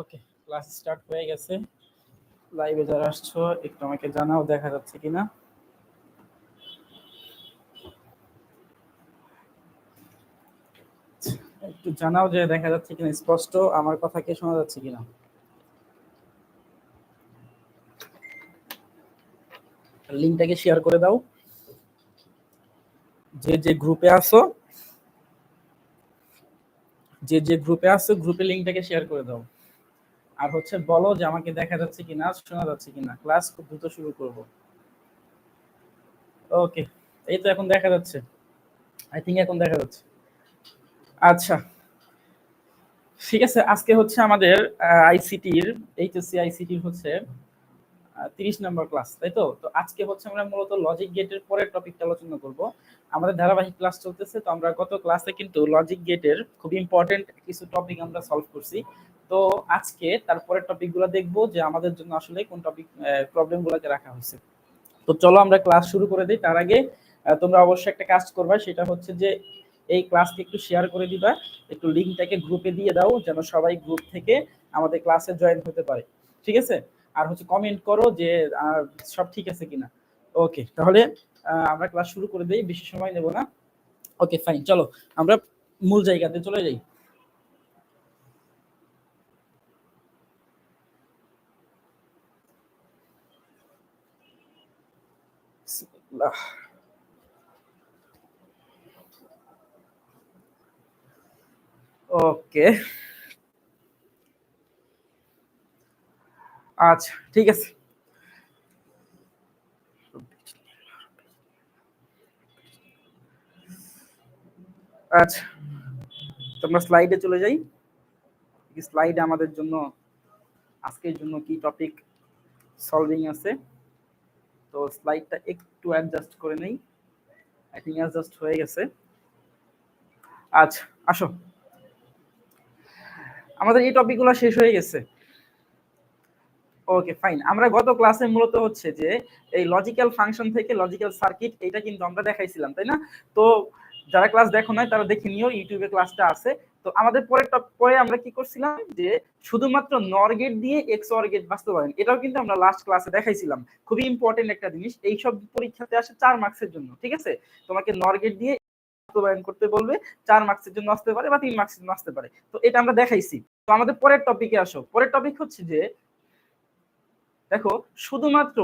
ওকে class start হয়ে গেছে। লাইভে যারা আসছো, একটু আমাকে জানাও, দেখা যাচ্ছে কিনা। একটু জানাও যে দেখা যাচ্ছে কিনা, স্পষ্ট আমার কথা কি শোনা যাচ্ছে কিনা? লিঙ্কটাকে শেয়ার করে দাও। যে যে গ্রুপে আছো যে যে গ্রুপে আছো গ্রুপে লিঙ্কটাকে শেয়ার করে দাও। আর হচ্ছে বলো যে আমাকে দেখা যাচ্ছে কিনা, শোনা যাচ্ছে কিনা। ক্লাস খুব দ্রুত শুরু করব। ওকে এই তো এখন দেখা যাচ্ছে। আই থিঙ্ক এখন দেখা যাচ্ছে। আচ্ছা ঠিক আছে, আজকে হচ্ছে আমাদের আইসিটির এইচএসসি আইসিটির হচ্ছে তিরিশ নম্বর ক্লাস তাই তো? তো আজকে হচ্ছে আমরা মূলত লজিক গেটের পরের টপিকটা আলোচনা করব। আমাদের ধারাবাহিক ক্লাস চলতেছে, তো আমরা গত ক্লাসে কিন্তু লজিক গেটের খুব ইম্পর্টেন্ট কিছু টপিক আমরা সলভ করছি। তো আজকে তারপরের টপিকগুলো দেখব যে আমাদের জন্য আসলে কোন টপিক প্রবলেমগুলোকে রাখা হয়েছে। তো চলো আমরা ক্লাস শুরু করে দিই। তার আগে তোমরা অবশ্যই একটা কাজ করবা, সেটা হচ্ছে যে এই ক্লাসকে একটু শেয়ার করে দিবা। একটু লিঙ্কটাকে গ্রুপে দিয়ে দাও, যেন সবাই গ্রুপ থেকে আমাদের ক্লাসে জয়েন হতে পারে। ঠিক আছে? আর হচ্ছে কমেন্ট করো যে সব ঠিক আছে কিনা। ওকে তাহলে আমরা ক্লাস শুরু করে দিই, বেশি সময় নেব না। ওকে ফাইন চলো, আমরা মূল জায়গাতে চলে যাই। ওকে আচ্ছা ঠিক আছে। আচ্ছা তোমরা স্লাইডে চলে যাই। স্লাইডে আমাদের জন্য, আজকের জন্য কি টপিক সলভিং আছে? তো স্লাইডটা একটু অ্যাডজাস্ট করে নেই। আই থিঙ্ক অ্যাডজাস্ট হয়ে গেছে। আচ্ছা আসো। আমাদের এই টপিকগুলো শেষ হয়ে গেছে। ওকে ফাইন আমরা গত ক্লাসে মূলত হচ্ছে যে, এই লজিক্যাল ফাংশন থেকে লজিক্যাল সার্কিট এটা কিন্তু আমরা দেখাইছিলাম, তাই না? তো যারা ক্লাস দেখো নাই, তারা দেখে নিও ইউটিউবে ক্লাসটা আছে। তো আমাদের পরে পরে আমরা কি করছিলাম যে, শুধুমাত্র নর গেট দিয়ে এক্স অর গেট বাস্তবায়ন। এটাও কিন্তু আমরা লাস্ট ক্লাসে দেখাইছিলাম। খুবই ইম্পর্টেন্ট একটা জিনিস। এইসব পরীক্ষাতে আসে চার মার্কসের জন্য, ঠিক আছে? তোমাকে নর গেট দিয়ে বাস্তবায়ন করতে বলবে, চার মার্কসের জন্য আসতে পারে বা তিন মার্কসের জন্য আসতে পারে। তো এটা আমরা দেখাইছি। তো আমাদের পরের টপিকে আসো। পরের টপিক হচ্ছে যে দেখো, শুধুমাত্র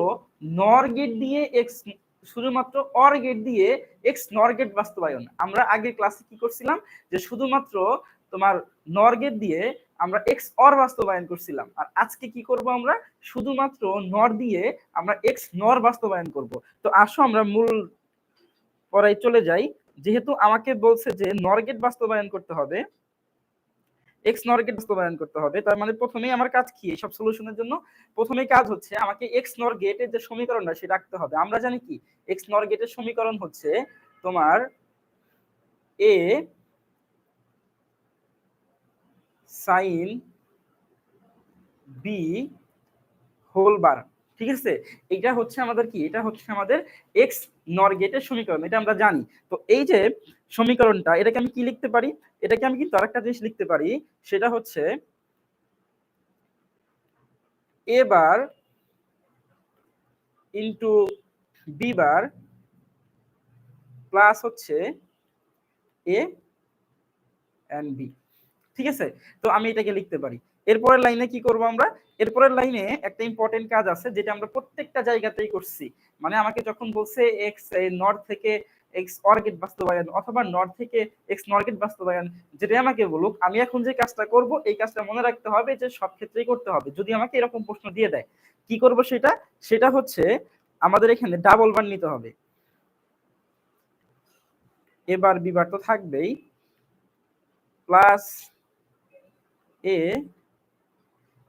নর গেট দিয়ে এক্স শুধুমাত্র অর গেট দিয়ে এক্স নর গেট বাস্তবায়ন। আমরা আগের ক্লাসে কি করছিলাম? যে শুধুমাত্র তোমার নর গেট দিয়ে আমরা এক্স অর বাস্তবায়ন করছিলাম। আর আজকে কি করব আমরা? শুধুমাত্র নর দিয়ে আমরা এক্স নর বাস্তবায়ন করব। তো আসো, আমরা মূল পড়াই চলে যাই। যেহেতু আমাকে বলছে যে নর গেট বাস্তবায়ন করতে হবে এক্স নর গেট বাস্তবায়ন করতে হবে। তার মানে প্রথমেই আমার কাজ কি? সব সলিউশনের জন্য প্রথমেই কাজ হচ্ছে আমাকে এক্স নর গেটের যে সমীকরণটা সেটা রাখতে হবে। আমরা জানি কি? এক্স নর গেটের সমীকরণ হচ্ছে তোমার A sign B whole bar ঠিক আছে? এটা হচ্ছে আমাদের কি? এটা হচ্ছে আমাদের এক্স নর গেটের সমীকরণ, এটা আমরা জানি। তো এই যে সমীকরণটা, এটাকে আমি কি লিখতে পারি? এটাকে আমি কিন্তু আরেকটা জিনিস লিখতে পারি, সেটা হচ্ছে A bar into B bar plus হচ্ছে এ এন্ড বি ঠিক আছে? তো আমি এটাকে লিখতে পারি। এরপরের লাইনে কি করব আমরা? এরপরের লাইনে একটা ইম্পর্টেন্ট কাজ আছে, যেটা আমরা প্রত্যেকটা জায়গাতেই করছি। মানে আমাকে যখন বলছে এক্স নর্থ থেকে এক্স অর্গেট বাস্তবায়ন অথবা নর্থ থেকে এক্স নর্গেট বাস্তবায়ন যেটা আমাকে বলুক, আমি এখন যে কাজটা করব, এই কাজটা মনে রাখতে হবে যে সব ক্ষেত্রেই করতে হবে। যদি আমাকে এরকম প্রশ্ন দিয়ে দেয়, কি করব সেটা? সেটা হচ্ছে আমাদের এখানে ডাবল বার নিতে হবে। এবার বিবার তো থাকবেই। প্লাস এ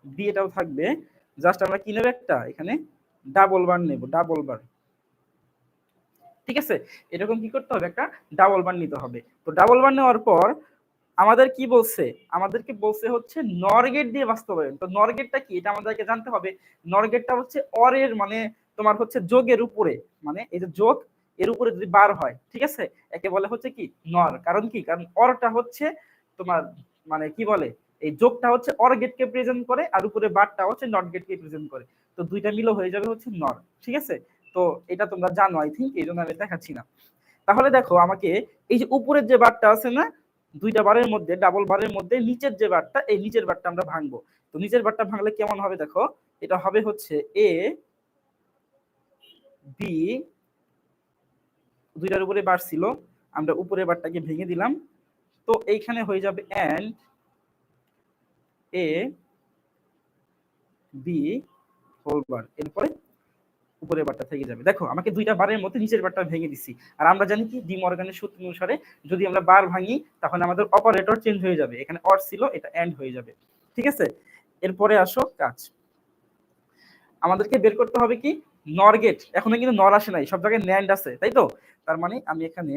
বি এটাও থাকবে। জাস্ট আমরা কি নেব একটা? এখানে ডাবল বার নেব ডাবল বার ঠিক আছে? এরকম কি করতে হবে? একটা ডাবল বার নিতে হবে। তো ডাবল বার নেওয়ার পর আমাদের কি বলছে? আমাদেরকে বলছে হচ্ছে নরগেট দিয়ে বাস্তবায়ন। তো নরগেটটা কি? এটা আমাদেরকে জানতে হবে। নরগেটটা হচ্ছে অরের মানে তোমার হচ্ছে যোগের উপরে। মানে এই যে যোগ, এর উপরে যদি বার হয়, ঠিক আছে? একে বলে হচ্ছে কি? নর কারণ কি? কারণ অরটা হচ্ছে তোমার মানে কি বলে? এই যোগটা হচ্ছে অর গেটকে প্রেজেন্ট করে আর উপরে বারটা হচ্ছে নট গেটকে প্রেজেন্ট করে। তো দুইটা মিলে হয়ে যাবে হচ্ছে নর ঠিক আছে? তো এটা তোমরা জানো আই থিঙ্ক এই জন্য আমি দেখাচ্ছি না। তাহলে দেখো আমাকে এই যে উপরের যে বারটা আছে না, দুইটা বারের মধ্যে ডাবল বারের মধ্যে নিচের যে বারটা এই নিচের বারটা আমরা ভাঙবো। তো নিচের বারটা ভাঙলে কেমন হবে দেখো? এটা হবে হচ্ছে এ বি দুইটার উপরে বার ছিল, আমরা উপরের বারটাকে ভেঙে দিলাম। তো এইখানে হয়ে যাবে and A B whole bar এরপরে উপরের বারটা থেকে যাবে। দেখো, আমাকে দুইটা বারের মধ্যে নিচের বারটা ভেঙে দিছি। আর আমরা জানি কি ডি মর্গানের সূত্র অনুসারে যদি আমরা বার ভাঙি তখন আমাদের অপারেটর চেঞ্জ হয়ে যাবে। এখানে অর ছিল, এটা এন্ড হয়ে যাবে। ঠিক আছে? এরপরে আসো কাজ। আমাদেরকে বের করতে হবে কি? নর গেট এখনও কিন্তু নর আসে নাই, সব জায়গায় ন্যান্ড আছে, তাই তো? তার মানে আমি এখানে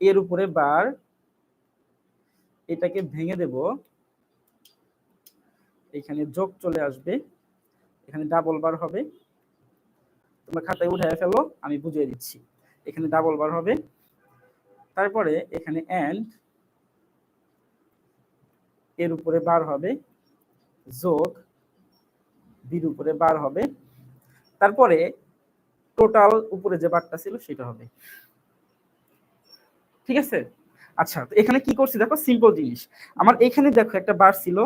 এর উপরে বার এটাকে ভেঙে দেব। এখানে যোগ চলে আসবে। এখানে ডাবল বার হবে। তোমরা খাতায় উঠে ফেলো, আমি বুঝিয়ে দিচ্ছি। এখানে ডাবল বার হবে। তারপরে এখানে এন্ড এর উপরে বার হবে। যোগ বির উপরে বার হবে। তারপরে টোটাল উপরে যে বারটা ছিল সেটা হবে। ঠিক আছে? আচ্ছা তো এখানে কি করছি? দেখো সিম্পল জিনিস। আমার এখানে দেখো একটা বার ছিল।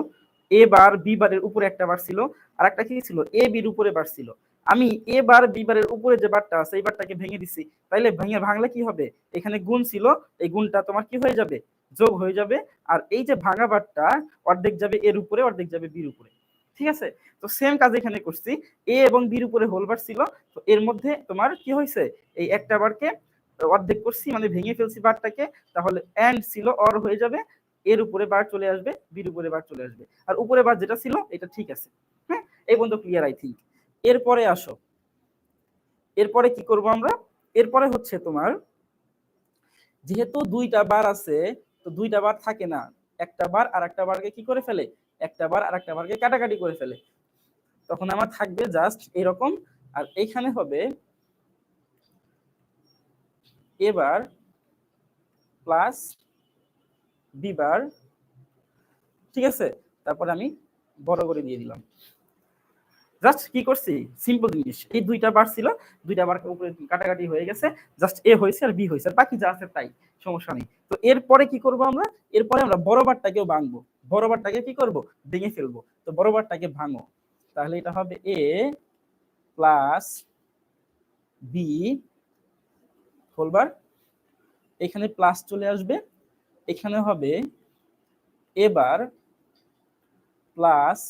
এ বার বি বারের উপরে একটা বার ছিল আর একটা কি ছিল? এ বির উপরে বার ছিল। আমি এ বার বি বারের উপরে যে বারটা আছে, এই বারটাকে ভেঙে দিছি। তাইলে ভেঙে ভাঙলে কি হবে? এখানে গুণ ছিল, এই গুণটা তোমার কি হয়ে যাবে? যোগ হয়ে যাবে। আর এই যে ভাঙা বারটা, অর্ধেক যাবে এর উপরে, অর্ধেক যাবে বির উপরে। ঠিক আছে? তো সেম কাজ এখানে করছি। এ এবং বির উপরে হোল বার ছিল। তো এর মধ্যে তোমার কি হয়েছে? এই একটা বারকে অর্ধেক করছি মানে ভেঙে ফেলছি বারটাকে, তাহলে এন্ড ছিল অর হয়ে যাবে। এর উপরে বার চলে আসবে, বির উপরে বার চলে আসবে। আর উপরে বার যেটা ছিল, এটা ঠিক আছে। হ্যাঁ? এই পর্যন্ত ক্লিয়ার আই থিঙ্ক এরপরে আসো। এরপরে কি করব আমরা? এরপরে হচ্ছে তোমার, যেহেতু দুইটা বার আছে, তো দুইটা বার থাকে না। একটা বার আর একটা বারকে কি করে ফেলে? একটা বার আর একটা বারকে কাটাকাটি করে ফেলে। তখন আমার থাকবে জাস্ট এরকম। আর এইখানে হবে, এবার প্লাস বিবার। ঠিক আছে? তারপরে আমি বড় করে দিয়ে দিলাম। জাস্ট কি করছি? সিম্পল জিনিস। এই দুইটা বার ছিল, দুইটা বার উপরে কাটাকাটি হয়ে গেছে। জাস্ট এ হয়েছে আর বি হয়েছে। আর বাকি যা আছে তাই, সমস্যা নেই। তো এরপরে কি করব আমরা? এরপরে আমরা বড় বারটাকেও ভাঙবো। বড় কি করব? ভেঙে ফেলব। তো বড় ভাঙো। তাহলে এটা হবে এ প্লাস বি হোলবার এখানে প্লাস চলে আসবে। এখানে হবে এবার প্লাস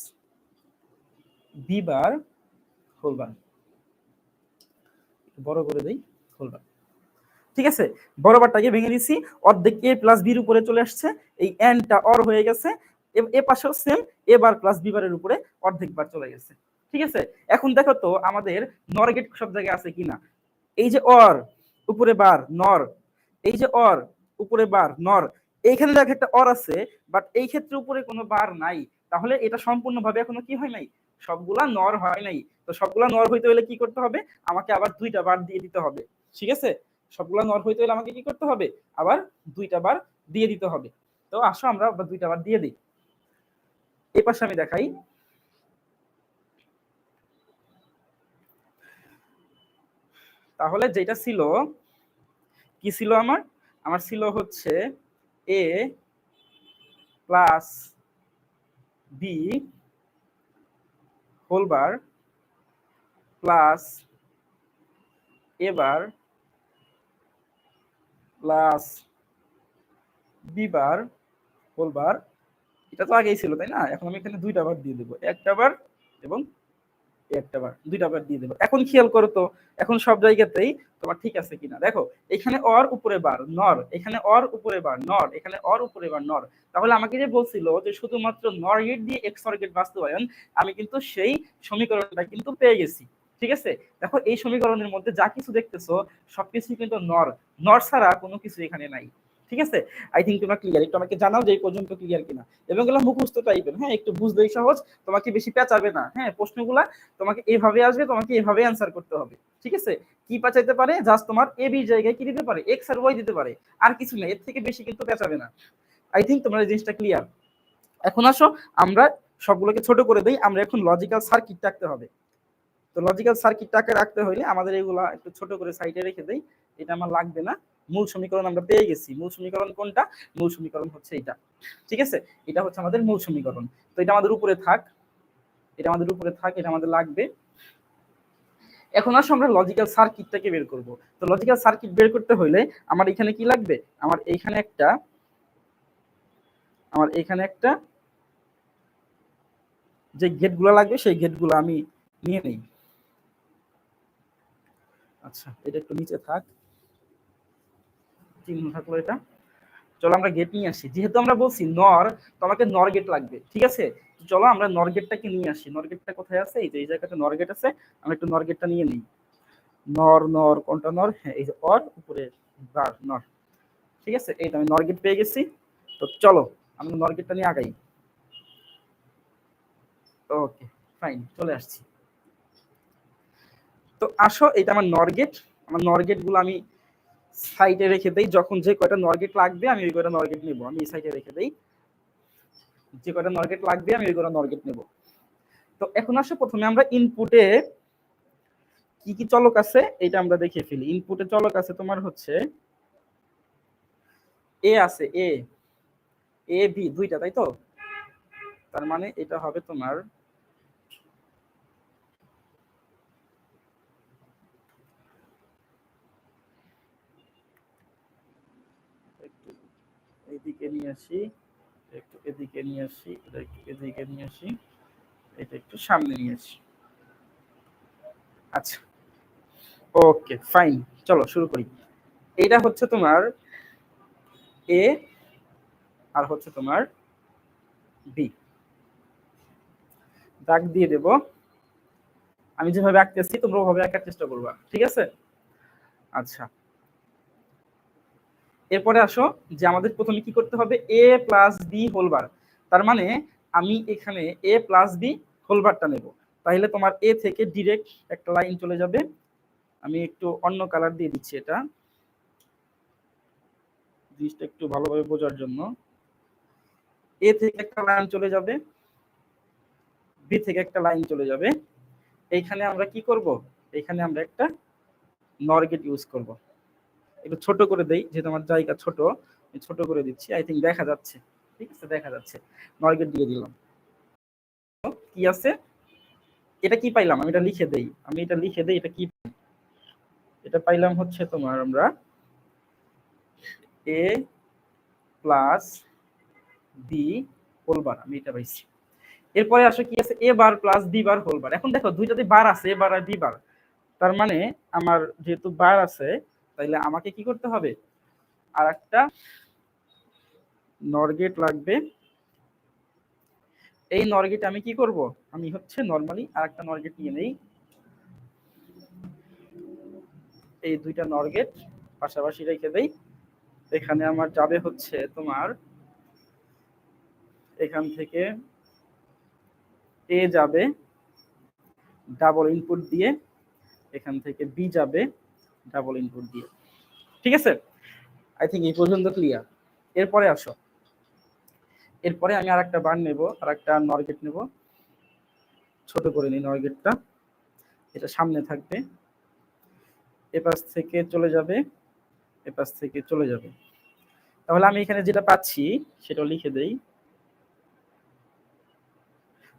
বি বার হোলবার বড় করে দেই হোলবার ঠিক আছে? বড় বারটাকে ভেঙে দিছি অর্ধেক এ প্লাস বির উপরে চলে আসছে, এই এনটা অর হয়ে গেছে, এ পাশেও same A bar plus B বারের উপরে অর্ধেক বার চলে গেছে। ঠিক আছে? এখন দেখো তো আমাদের নর গেট সব জায়গায় আছে কিনা। এই যে অর উপরে বার নর এই যে অর উপরে বার নর এইখানে দেখো একটা অর আছে বাট এই ক্ষেত্রে উপরে কোনো বার নাই। তাহলে এটা সম্পূর্ণভাবে এখনও কি হয় নাই? সবগুলা নর হয় নাই। তো সবগুলা নর হইতে হলে কি করতে হবে? আমাকে আবার দুইটা বার দিয়ে দিতে হবে। ঠিক আছে? সবগুলা নর হইতে হলে আমাকে কি করতে হবে? আবার দুইটা বার দিয়ে দিতে হবে। তো আসো আমরা দুইটা বার দিয়ে দিই। এই পাশে আমি দেখাই। তাহলে যেটা ছিল, কি ছিল আমার? আমার ছিল হচ্ছে A plus B whole bar plus এবার plus B bar whole bar এটা তো আগেই ছিল, তাই না? এখন আমি এখানে দুইটা বার দিয়ে দেবো। একটা বার এবং একটা বার, দুইটা বার দিয়ে এখন খেয়াল করো তো, এখন সব জায়গাতেই তোমার ঠিক আছে কিনা। দেখো, এখানে অর, উপরে বার, নর। এখানে অর, উপরে বার, নর। এখানে অর, উপরে বার, নর। তাহলে আমাকে যে বলছিল যে শুধুমাত্র নর গেট দিয়ে এক্স গেট বাস্তবায়ন, আমি কিন্তু সেই সমীকরণটা কিন্তু পেয়ে গেছি। ঠিক আছে? দেখো, এই সমীকরণের মধ্যে যা কিছু দেখতেছো সবকিছু কিন্তু নর। নর ছাড়া কোনো কিছু এখানে নাই। ঠিক আছে? আই থিঙ্ক তোমরা ক্লিয়ার একটু আমাকে জানাও যে পর্যন্ত ক্লিয়ার কিনা। এবং এগুলো মুখস্থ টাইপের হ্যাঁ একটু বুঝলেই সহজ, তোমাকে বেশি পেঁচাবে না। হ্যাঁ প্রশ্নগুলা তোমাকে এভাবে আসবে, তোমাকে এভাবে অ্যান্সার করতে হবে। ঠিক আছে? কি পেঁচাইতে পারে? জাস্ট তোমার এ বি জায়গায় কি দিতে পারে? এক্স আর ওয়াই দিতে পারে। আর কিছু নেই, এর থেকে বেশি কিন্তু পেঁচাবে না। আই থিঙ্ক তোমরা এই জিনিসটা ক্লিয়ার এখন আসো, আমরা সবগুলোকে ছোট করে দিই, আমরা এখন লজিক্যাল সার্কিট রাখতে হবে। তো লজিক্যাল সার্কিটটাকে রাখতে হলে আমাদের এগুলা একটু ছোট করে সাইডে রেখে দেই, এটা আমার লাগবে না। মূল সমীকরণ আমরা পেয়ে গেছি। মূল সমীকরণ কোনটা? মূল সমীকরণ হচ্ছে এটা। ঠিক আছে? এটা হচ্ছে আমাদের মূল সমীকরণ। তো এটা আমাদের উপরে থাক। এটা আমাদের উপরে থাক, এটা আমাদের লাগবে। এখন আসো আমরা লজিক্যাল সার্কিটটাকে বের করব। তো লজিক্যাল সার্কিট বের করতে হলে আমার এখানে কি লাগবে? আমার এইখানে একটা, আমার এখানে একটা যে গেটগুলো লাগবে, সেই গেটগুলো আমি নিয়ে নেই। আচ্ছা এটা একটু নিচে থাক। চিহ্ন থাকল এটা। চলো আমরা গেট নিয়ে আসি। যেহেতু আমরা বলছি নর, তো আমাকে নর গেট লাগবে, ঠিক আছে? চলো আমরা নর গেটটাকে নিয়ে আসি। নর গেটটা কোথায় আছে? এই যে, এই জায়গাতে নর গেট আছে। আমরা একটু নর গেটটা নিয়ে নিই। নর নর, কোনটা নর? হ্যাঁ এই যে অর, উপরে বার, নর। ঠিক আছে? এইটা আমি নর গেট পেয়ে গেছি। তো চলো, আমরা নর গেটটা নিয়ে আগাই। ওকে, ফাইন, চলে আসছি। তো আসো এটা আমার নরগেট আমার নরগেটগুলো আমি সাইডে রেখে দেই, যখন যে কয়টা নরগেট লাগবে আমি ওই কয়টা নরগেট নেব। আমি এই সাইডে রেখে দেই, যে কয়টা নরগেট লাগবে আমি ওই কয়টা নরগেট নেব। তো এখন আসো প্রথমে আমরা ইনপুটে কি কি চলক আছে, এটা আমরা দেখে ফেলি। ইনপুটে চলক আছে তোমার হচ্ছে এ আছে এ এ বি দুইটা, তাই তো? তার মানে এটা হবে তোমার একটু এদিকে নিয়ে আসি, একটু এদিকে নিয়ে আসি একটু এদিকে নিয়ে আসি, এটা একটু সামনে নিয়ে আসি। আচ্ছা ওকে, ফাইন, চলো শুরু করি। হচ্ছে তোমার এ আর হচ্ছে তোমার বি দাগ দিয়ে দেব। আমি যেভাবে আঁকতেছি তোমরা ওভাবে আঁকার চেষ্টা করবা, ঠিক আছে? আচ্ছা এরপরে আসো যে আমাদের প্রথমে কি করতে হবে? এ প্লাস বি হোলবার তার মানে আমি এখানে এ প্লাস বি হোলবারটা নেব। তাহলে তোমার এ থেকে ডিরেক্ট একটা লাইন চলে যাবে। আমি একটু অন্য কালার দিয়ে দিচ্ছি এটা। জিনিসটা একটু ভালোভাবে বোঝার জন্য। এ থেকে একটা লাইন চলে যাবে। বি থেকে একটা লাইন চলে যাবে। এইখানে আমরা কি করব? এইখানে আমরা একটা নরগেট ইউজ করব। একটু ছোট করে দেই, যেহেতু আমার জায়গা ছোট ছোট করে দিচ্ছি। আই থিঙ্ক দেখা যাচ্ছে। ঠিক আছে, দেখা যাচ্ছে। নরগেট দিয়ে দিলাম। কি আছে? এটা কি পাইলাম? আমি এটা লিখে দেই। আমি এটা লিখে দেই, এটা কি এটা পাইলাম হচ্ছে তোমার আমরা A plus B whole bar আমি এটা পাইছি। এরপরে আসো কি আছে? A bar plus B bar whole bar এখন দেখো, দুইটাতে বার আছে এ বার আর বি বার তার মানে আমার যেহেতু বার আছে তাইলে আমাকে কি করতে হবে? আর একটা নরগেট লাগবে। এই নরগেট আমি কি করব? আমি হচ্ছে নর্মালি আর একটা নরগেট নিয়ে নেই। এই দুইটা নরগেট পাশাপাশি রেখে দেই। এখানে আমার যাবে হচ্ছে তোমার এখান থেকে এ যাবে ডাবল ইনপুট দিয়ে। এখান থেকে বি যাবে। ডাবল ইনপুট দিয়ে। ঠিক আছে? আই থিঙ্ক এই পর্যন্ত ক্লিয়ার এরপরে আসো। এরপরে আমি আর একটা বার নেব আর একটা নরগেট নেব। ছোট করে নিই নরগেটটা এটা সামনে থাকবে। এপাশ থেকে চলে যাবে। এপাশ থেকে চলে যাবে। তাহলে আমি এখানে যেটা পাচ্ছি, সেটা লিখে দেই।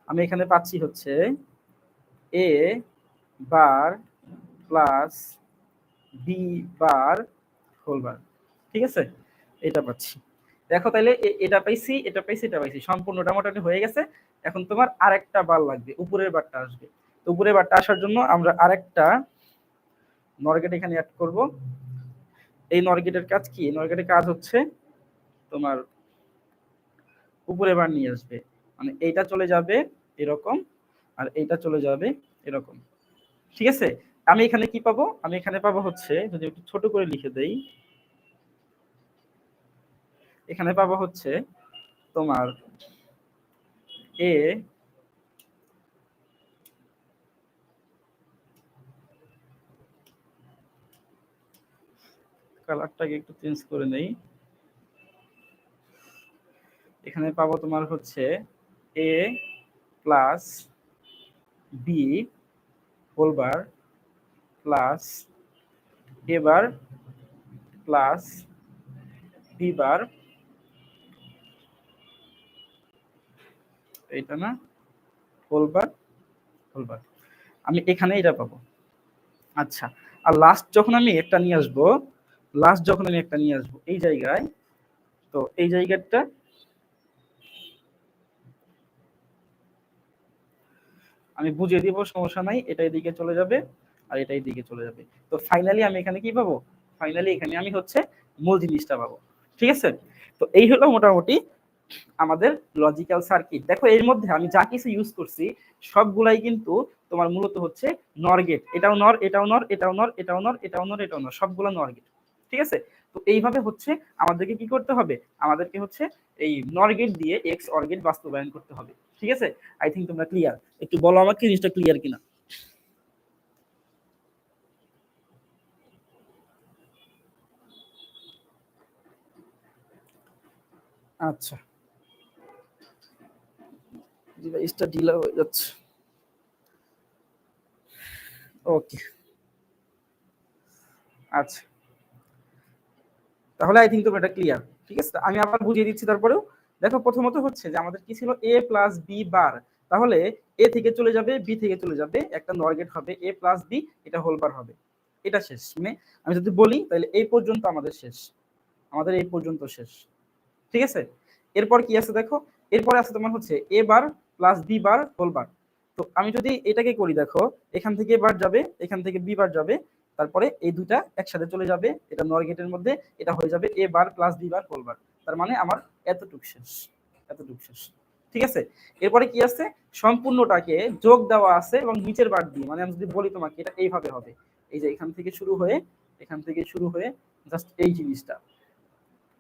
আমি এখানে পাচ্ছি হচ্ছে A bar plus B bar whole ঠিক আছে? এটা পাচ্ছি। দেখো তাহলে এটা পাইছি এটা পাইছি এটা পাইছি, সম্পূর্ণটা মোটামুটি হয়ে গেছে। এখন তোমার আরেকটা বার লাগবে, উপরের বারটা আসবে। তো উপরের বারটা আসার জন্য আমরা আরেকটা নরগেট এখানে অ্যাড করব। এই নরগেটের কাজ কি? নরগেটের কাজ হচ্ছে তোমার উপরে বার নিয়ে আসবে। মানে এইটা চলে যাবে এরকম, আর এইটা চলে যাবে এরকম। ঠিক আছে? আমি এখানে কি পাবো? আমি এখানে পাবো হচ্ছে, যদি একটু ছোট করে লিখে দেই, এখানে পাবো হচ্ছে তোমার এ কালারটাকে একটু চেঞ্জ করে নেই। এখানে পাবো তোমার হচ্ছে A plus B whole bar plus A bar plus B bar এইটা না হোল বার হোল বার আমি এখানে এটা পাবো। আচ্ছা আর লাস্ট যখন আমি একটা নিয়ে আসব লাস্ট যখন আমি একটা নিয়ে আসব, এই জায়গায়, তো এই জায়গাটা আমি বুঝিয়ে দিব, সমস্যা নাই, এটা এদিকে চলে যাবে। আর এটা দিকে চলে যাবে। তো ফাইনালি আমি এখানে কি পাবো? ফাইনালি এখানে আমি হচ্ছে মূল জিনিসটা পাবো। ঠিক আছে? তো এই হলো মোটামুটি আমাদের লজিক্যাল সার্কিট দেখো, এর মধ্যে আমি যা কিছু ইউজ করছি, সবগুলাই কিন্তু তোমার মূলত হচ্ছে নর গেট এটাও নর এটাও নর এটাও নর এটাও নর এটাও নর এটাও নর সবগুলো নর গেট ঠিক আছে? তো এইভাবে হচ্ছে আমাদেরকে কি করতে হবে? আমাদেরকে হচ্ছে এই নর গেট দিয়ে এক্স অর গেট বাস্তবায়ন করতে হবে। ঠিক আছে? আই থিঙ্ক তোমরা ক্লিয়ার একটু বলো আমাকে জিনিসটা ক্লিয়ার কিনা। আচ্ছা। ডিভাইসটা ডিলা হয়ে যাচ্ছে। ওকে আচ্ছা। তাহলে আই থিঙ্ক তোমরা এটা ক্লিয়ার ঠিক আছে? আমি আবার বুঝিয়ে দিচ্ছি তারপরেও। দেখো, প্রথমত হচ্ছে যে আমাদের কি ছিল? এ প্লাস বি বার তাহলে এ থেকে চলে যাবে বি থেকে চলে যাবে, একটা নরগেট হবে এ প্লাস বি এটা হোল বার হবে। এটা শেষ। মানে আমি যদি বলি, তাহলে এই পর্যন্ত আমাদের শেষ। আমাদের এই পর্যন্ত শেষ। ঠিক আছে? এরপর কি আছে দেখো? এরপরে আছে তোমার হচ্ছে A bar plus B bar whole bar তো আমি যদি এটাকে করি দেখো, এখান থেকে বার যাবে, এখান থেকে বি বার যাবে, তারপরে এই দুটা একসাথে চলে যাবে, এটা নর গেটের মধ্যে, এটা হয়ে যাবে A bar plus B bar whole bar তার মানে আমার এতটুক শেষ এতটুক শেষ। ঠিক আছে? এরপরে কি আছে? সম্পূর্ণটাকে যোগ দেওয়া আছে এবং নিচের বার দিয়ে মানে আমি যদি বলি তোমাকে, এটা এইভাবে হবে। এই যে এখান থেকে শুরু হয়ে, এখান থেকে শুরু হয়ে জাস্ট এই জিনিসটা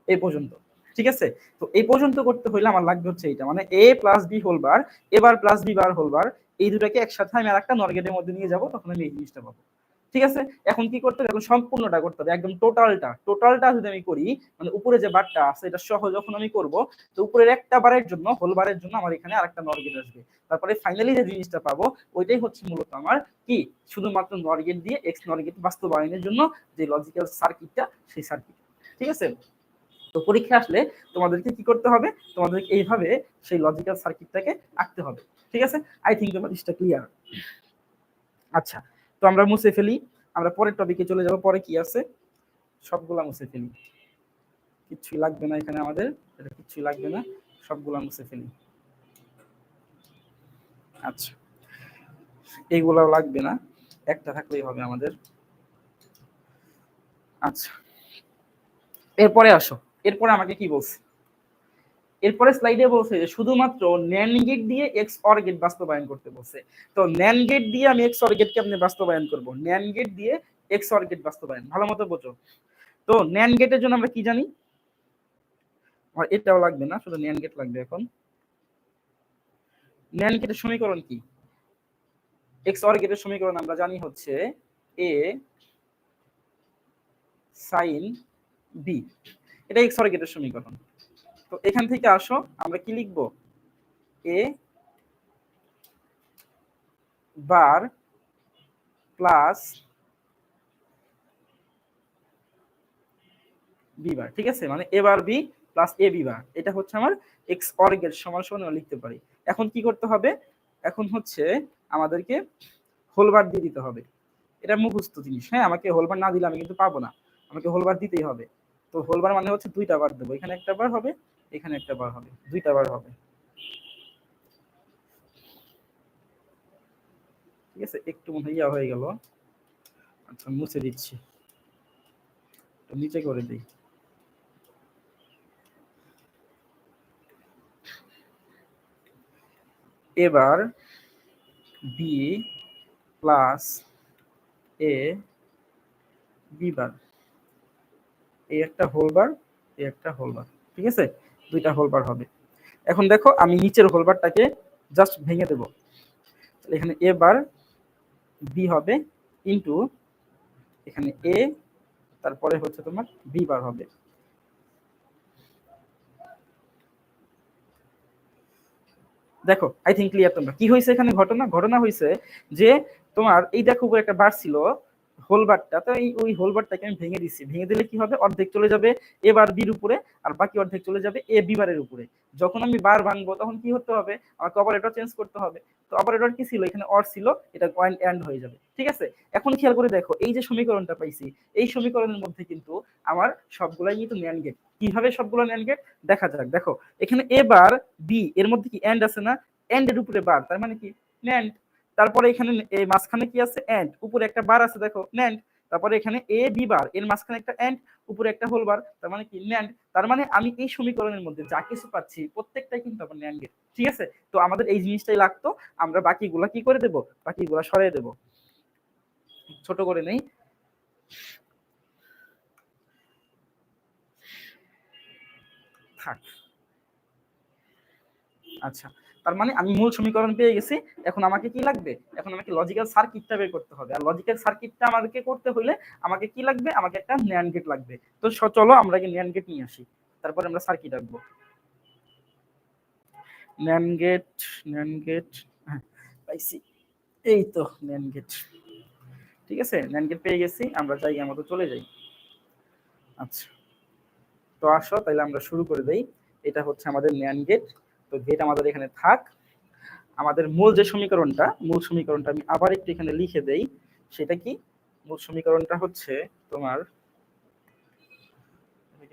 এই পর্যন্ত। ঠিক আছে? তো এই পর্যন্ত করতে হইলে আমার লাগবে হচ্ছে এইটা মানে A plus B whole bar এবার plus B bar whole bar এই দুটাকে একসাথে আমি আর একটা নরগেটের মধ্যে নিয়ে যাব, তখন আমি এই জিনিসটা পাবো। ঠিক আছে? এখন কি করতে হবে? এখন সম্পূর্ণটা করতে হবে, একদম টোটালটা টোটালটা যদি আমি করি মানে উপরে যে বারটা আছে, এটা সহ যখন আমি করব, তো উপরের একটা বারের জন্য হোল বারের জন্য আমার এখানে আরেকটা নরগেট আসবে। তারপরে ফাইনালি যে জিনিসটা পাবো, ওইটাই হচ্ছে মূলত আমার কি? শুধুমাত্র নরগেট দিয়ে এক্স নরগেট বাস্তবায়নের জন্য যে লজিক্যাল সার্কিটটা সেই সার্কিট ঠিক আছে? তো পরীক্ষা আসলে তোমাদেরকে কি করতে হবে? তোমাদেরকে এইভাবে সেই লজিক্যাল সার্কিটটাকে আঁকতে হবে। ঠিক আছে? আই থিঙ্ক তোমার জিনিসটা ক্লিয়ার আচ্ছা তো আমরা মুছে ফেলি। আমরা পরের টপিকে চলে যাব। পরে কি আছে? সবগুলা মুছে ফেলি। কিচ্ছুই লাগবে না এখানে আমাদের। এটা কিচ্ছুই লাগবে না। সবগুলা মুছে ফেলি। আচ্ছা এইগুলাও লাগবে না। একটা থাকলেই হবে আমাদের। আচ্ছা এরপরে আসো। এরপরে আমাকে কি বলছে? এরপরে স্লাইডে বলছে যে, শুধুমাত্র ন্যান গেট দিয়ে এক্স অর গেট বাস্তবায়ন করতে বলছে। তো ন্যান গেট দিয়ে আমি এক্স অর গেটকে আপনি বাস্তবায়ন করব? ন্যান গেট দিয়ে এক্স অর গেট বাস্তবায়ন। ভালো মতো বোঝো। তো ন্যান গেটের জন্য আমরা কি জানি? এটাও লাগবে না, শুধু ন্যান গেট লাগবে এখন। ন্যান গেটের সমীকরণ কি? এক্স অর গেটের সমীকরণ আমরা জানি হচ্ছে এ সাইন বি এটা এক্স গেটের সমীকরণ। তো এখান থেকে আসো, আমরা কি লিখব? এ বার প্লাস বি বার, ঠিক আছে? মানে A bar B plus A B bar. এটা হচ্ছে আমার এক্স অর্গের সমান সমান লিখতে পারি। এখন কি করতে হবে? এখন হচ্ছে আমাদেরকে হোলবার দিয়ে দিতে হবে। এটা মুখস্থ জিনিস হ্যাঁ? আমাকে হোলবার না দিলে আমি কিন্তু পাবো না। আমাকে হোলবার দিতেই হবে। তো হোলবার মানে হচ্ছে দুইটা বার দেবো। এখানে একটা বার হবে, এখানে একটা বার হবে। দুইটা বার হবে। ঠিক আছে, একটু মনে ইয়া হয়ে গেল। আচ্ছা মুছে দিচ্ছি। নিচে করে দিই। এবার B plus A B bar এই একটা হোলবার এই একটা হোলবার ঠিক আছে? দুইটা হোলবার হবে। এখন দেখো, আমি নিচের হোলবারটাকে জাস্ট ভেঙে দেব। এখানে এ বার বি হবে ইন্টু এখানে এ তারপরে হচ্ছে তোমার বি বার হবে। দেখো আই থিঙ্ক ক্লিয়ার তোমরা। কি হয়েছে এখানে ঘটনা? ঘটনা হয়েছে যে তোমার, এই দেখো একটা বার ছিল হোলবারটা, তো এই, ওই হোলবারটাকে আমি ভেঙে দিচ্ছি ভেঙে দিলে কি হবে? অর্ধেক চলে যাবে এ বার বির উপরে আর বাকি অর্ধেক চলে যাবে এ বি বারের উপরে। যখন আমি বার ভাঙবো, তখন কি হতে হবে? আমাকে অপারেটর চেঞ্জ করতে হবে। তো অপারেটর কি ছিল? এখানে অর ছিল, এটা পয়েন্ট এন্ড হয়ে যাবে। ঠিক আছে? এখন খেয়াল করে দেখো, এই যে সমীকরণটা পাইছি, এই সমীকরণের মধ্যে কিন্তু আমার সবগুলাই কিন্তু ন্যান গেট কীভাবে সবগুলো ন্যান গেট দেখা যাক। দেখো, এখানে এ বার বি এর মধ্যে কি এন্ড আছে না? এন্ড এর উপরে বার, তার মানে কি? ন্যান্ড তারপরে এখানে এই মাঝখানে কি আছে? এন্ড উপরে একটা বার আছে, দেখো ন্যান্ড তারপরে এখানে এ বি বার এর মাঝখানে একটা এন্ড উপরে একটা হোল বার তার মানে কি? ন্যান্ড তার মানে আমি এই সমীকরণের মধ্যে যা কিছু পাচ্ছি, প্রত্যেকটাই কিন্তু আমার ন্যান্ড গেট ঠিক আছে? তো আমাদের এই জিনিসটাই লাগতো, আমরা বাকিগুলা কি করে দেব? বাকিগুলা সরিয়ে দেব। ছোট করে নেই। থাক। আচ্ছা। তার মানে আমি মূল সমীকরণ পেয়ে গেছি, এখন আমাকে কি লাগবে? এখন আমাকে লজিক্যাল সার্কিটটা বের করতে হবে। আর লজিক্যাল সার্কিটটা আমাদেরকে করতে হলে আমাকে কি লাগবে? আমাকে একটা ন্যান্ড গেট লাগবে। তো চলো আমরা আগে ন্যান্ড গেট নিয়ে আসি। তারপরে আমরা সার্কিট আঁকবো। ন্যান্ড গেট ন্যান্ড গেট হ্যাঁ পাইছি। এই তো ন্যান্ড গেট ঠিক আছে? ন্যান্ড গেট পেয়ে গেছি, আমরা জায়গা মতো চলে যাই। আচ্ছা। তো আসো তাহলে আমরা শুরু করে দেই। এটা হচ্ছে আমাদের ন্যান্ড গেট তো গেট আমাদের এখানে থাক। আমাদের মূল যে সমীকরণটা, মূল সমীকরণটা আমি আবার একটু এখানে লিখে দেই। সেটা কি? মূল সমীকরণটা হচ্ছে তোমার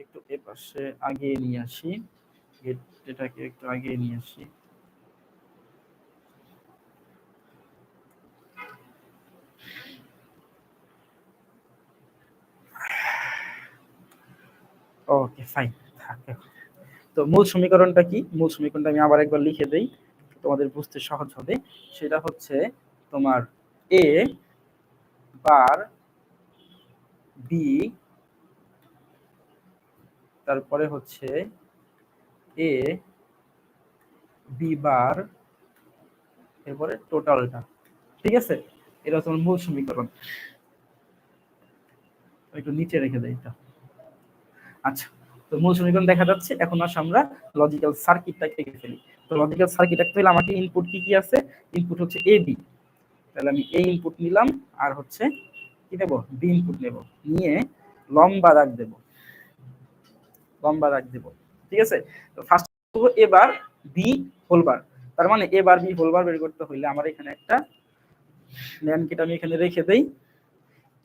একটু এ পাশে নিয়ে আসি। এটাকে একটু আগিয়ে নিয়ে আসি। ওকে ফাইন থাক। তো মূল সমীকরণটা কি? মূল সমীকরণটা আমি আবার একবার লিখে দেই, তোমাদের বুঝতে সহজ হবে। সেটা হচ্ছে তোমার এ বার বি তারপরে হচ্ছে এ বি বার এরপরে টোটালটা ঠিক আছে? এটা তোমার মূল সমীকরণ। একটু নিচে রেখে দেয় এটা। আচ্ছা। তো মূল সমীকরণ দেখা যাচ্ছে। এখন আসলে আমরা লজিক্যাল সার্কিটটা এঁকে ফেলি। তো লজিক্যাল সার্কিট আঁকতে হলে আমাকে ইনপুট কি কি আছে? ইনপুট হচ্ছে এ বি তাহলে আমি এ ইনপুট নিলাম, আর হচ্ছে কি নেব? বি ইনপুট নেব। নিয়ে লম্বা দাগ দেব। লম্বা দাগ দেব। ঠিক আছে? তো ফার্স্ট এবার বি হোলবার তার মানে এবার বি হোলবার বের করতে হইলে আমার এখানে একটা কিট আমি এখানে রেখে দেই।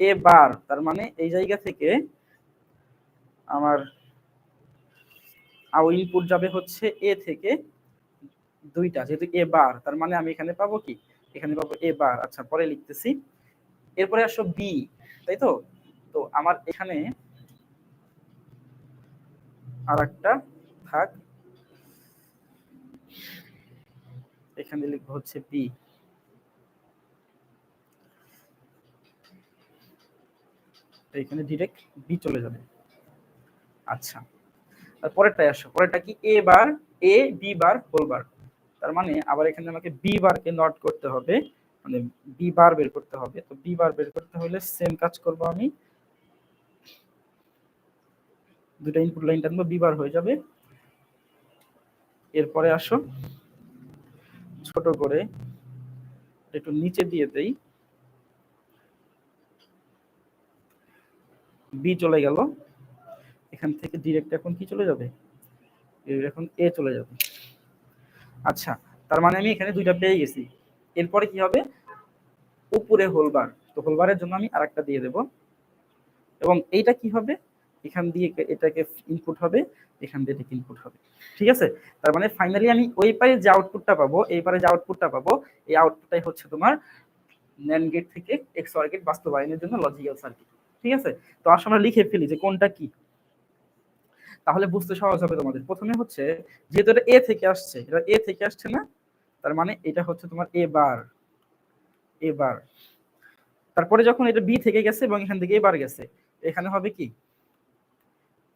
এ বার তার মানে এই জায়গা থেকে আমার আর ইনপুট যাবে হচ্ছে এ থেকে দুইটা, যেহেতু এ বার তার মানে আমি এখানে পাবো কি? এখানে পাবো এ বার আচ্ছা পরে লিখতেছি। এরপরে আসো বি তাই তো? তো আমার এখানে আর একটা থাক। এখানে লিখব হচ্ছে বি এখানে ডিরেক্ট বি চলে যাবে। আচ্ছা। আর পরেরটাই আসো। পরেরটা কি? এ বার A B bar whole bar তার মানে আবার এখানে আমাকে বি বারকে নট করতে হবে। মানে বি বার বের করতে হবে। তো বি বার বের করতে হলে সেম কাজ করব আমি। দুটা ইনপুট লাইন টানবো বি বার হয়ে যাবে। এরপরে আসো। ছোট করে একটু নিচে দিয়ে দেই। বি চলে গেল। এখান থেকে ডিরেক্ট এখন কি চলে যাবে? এখন এ চলে যাবে। আচ্ছা তার মানে আমি এখানে দুইটা পেয়ে গেছি। এরপরে কি হবে? উপরে হোলবার তো হোলবারের জন্য আমি আরেকটা দিয়ে দেব। এবং এইটা কি হবে? এখান দিয়ে এটাকে ইনপুট হবে, এখান দিয়ে এটাকে ইনপুট হবে। ঠিক আছে? তার মানে ফাইনালি আমি ওই পারে যে আউটপুটটা পাবো, এই পারে যে আউটপুটটা পাবো, এই আউটপুটটাই হচ্ছে তোমার ন্যান গেট থেকে এক্স গেট বাস্তবায়নের জন্য লজিক্যাল সার্কিট ঠিক আছে? তো আসলে আমরা লিখে ফেলি যে কোনটা কি। তাহলে বুঝতে সহজ হবে তোমাদের। প্রথমে হচ্ছে যেহেতু এটা এ থেকে আসছে, এটা এ থেকে আসছে না, তার মানে এটা হচ্ছে তোমার এ বার এ বার তারপরে যখন এটা বি থেকে গেছে এবং এখান থেকে এ বার গেছে, এখানে হবে কি?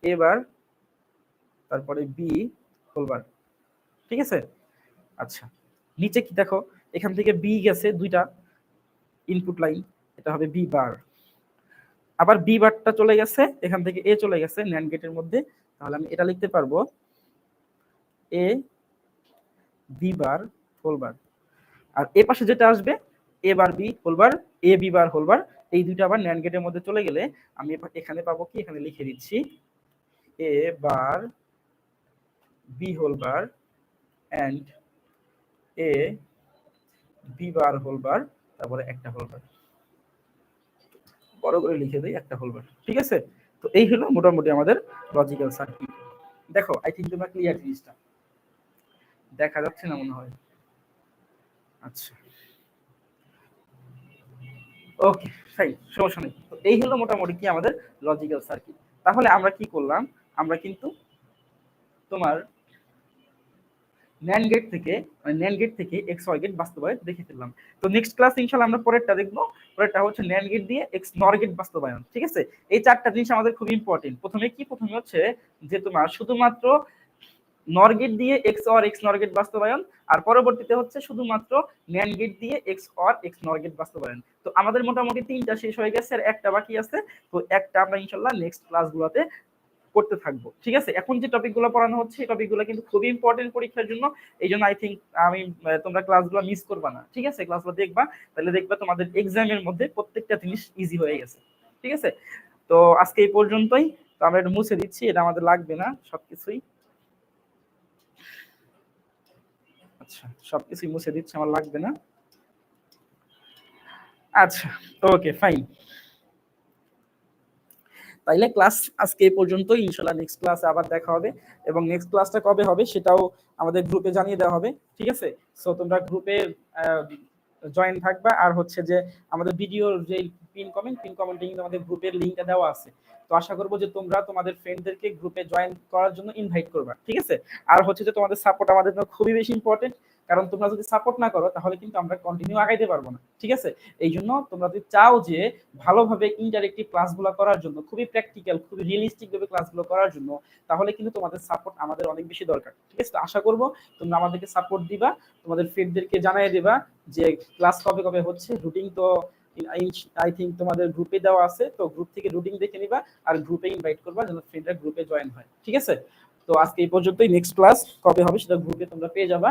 এ বার তারপরে বি হোলবার ঠিক আছে? আচ্ছা নিচে কি দেখো? এখান থেকে বি গেছে দুইটা ইনপুট লাইন এটা হবে বি বার আবার বি বারটা চলে গেছে, এখান থেকে এ চলে গেছে ন্যান্ড গেটের মধ্যে। তাহলে আমি এটা লিখতে পারব। এ বি বার হোল বার আর এ পাশে যেটা আসবে A bar B whole bar A B bar whole bar এই দুইটা আবার ন্যান্ড গেটের মধ্যে চলে গেলে আমি এখানে পাবো কি? এখানে লিখে দিচ্ছি। A bar B whole bar and A B bar whole bar তারপরে একটা হোল বার বড় করে লিখে দিই, একটা হোল বার ঠিক আছে? তো এই হলো মোটামুটি আমাদের লজিক্যাল সার্কিট দেখো আই থিঙ্ক তোমরা ক্লিয়ার জিনিসটা। দেখা যাচ্ছে না মনে হয়। আচ্ছা। ওকে ফাইন সমস্যা নেই। তো এই হলো মোটামুটি কি আমাদের লজিক্যাল সার্কিট তাহলে আমরা কি করলাম? আমরা কিন্তু তোমার ন্যান গেট থেকে মানে ন্যান গেট থেকে এক্স ওয়াই গেট বাস্তবায়ন দেখে ফেললাম। তো নেক্সট ক্লাস ইনশাল্লাহ আমরা পরেরটা দেখব। পরেরটা হচ্ছে ন্যান গেট দিয়ে এক্স নর গেট বাস্তবায়ন, ঠিক আছে? এই চারটা জিনিস আমাদের খুব ইম্পর্টেন্ট প্রথমে কি? প্রথমে হচ্ছে যে তোমার শুধুমাত্র নর গেট দিয়ে এক্স অর এক্স নর গেট বাস্তবায়ন, আর পরবর্তীতে হচ্ছে শুধুমাত্র ন্যান গেট দিয়ে এক্স অর এক্স নর গেট বাস্তবায়ন। তো আমাদের মোটামুটি তিনটা শেষ হয়ে গেছে, আর একটা বাকি আছে। তো একটা আমরা ইনশাল্লাহ নেক্সট ক্লাসগুলোতে করতে থাকব। ঠিক আছে? এখন যে টপিকগুলো পড়ানো হচ্ছে, এই টপিকগুলো কিন্তু খুবই ইম্পর্টেন্ট পরীক্ষার জন্য। এই জন্য আই থিঙ্ক আমি তোমরা ক্লাসগুলো মিস করবা না। ঠিক আছে? ক্লাসগুলো দেখবা, তাহলে দেখবা তোমাদের এক্সামের মধ্যে প্রত্যেকটা জিনিস ইজি হয়ে গেছে। ঠিক আছে? তো আজকে এই পর্যন্তই। তো আমরা একটু মুছে দিচ্ছি, এটা আমাদের লাগবে না, সবকিছুই। আচ্ছা সবকিছুই মুছে দিচ্ছি, আমার লাগবে না। আচ্ছা ওকে ফাইন তাইলে ক্লাস আজকে এই পর্যন্ত ইনশাল্লাহ নেক্সট ক্লাসে আবার দেখা হবে এবং নেক্সট ক্লাসটা কবে হবে সেটাও আমাদের গ্রুপে জানিয়ে দেওয়া হবে, ঠিক আছে? সো তোমরা গ্রুপে জয়েন থাকবা আর হচ্ছে যে আমাদের ভিডিওর যে পিন কমেন্ট পিন কমেন্টে কিন্তু আমাদের গ্রুপের লিঙ্কটা দেওয়া আছে। তো আশা করব যে তোমরা তোমাদের ফ্রেন্ডদেরকে গ্রুপে জয়েন করার জন্য ইনভাইট করবা, ঠিক আছে? আর হচ্ছে যে তোমাদের সাপোর্ট আমাদের জন্য খুবই বেশি ইম্পর্টেন্ট কারণ তোমরা যদি সাপোর্ট না করো, তাহলে কিন্তু আমরা কন্টিনিউ আগাইতে পারব না। ঠিক আছে? এই জন্য তোমরা যদি চাও যে ভালোভাবে ইন্টারেক্টিভ ক্লাসগুলো করার জন্য, খুবই প্র্যাকটিক্যাল খুবই রিয়েলিস্টিক ভাবে ক্লাসগুলো করার জন্য, তাহলে কিন্তু তোমাদের সাপোর্ট আমাদের অনেক বেশি দরকার। ঠিক আছে? তো আশা করব তোমরা আমাদেরকে সাপোর্ট দিবা, তোমাদের ফ্রেন্ডদেরকে জানাই দিবা যে ক্লাস কবে কবে হচ্ছে। রুটিন তো আই থিঙ্ক তোমাদের গ্রুপে দেওয়া আছে, তো গ্রুপ থেকে রুটিন দেখে নিবা আর গ্রুপে ইনভাইট করবা যেন ফ্রেন্ডরা গ্রুপে জয়েন হয়। ঠিক আছে? তো আজকে এই পর্যন্তই। নেক্সট ক্লাস কবে হবে সেটা গ্রুপে তোমরা পেয়ে যাবা।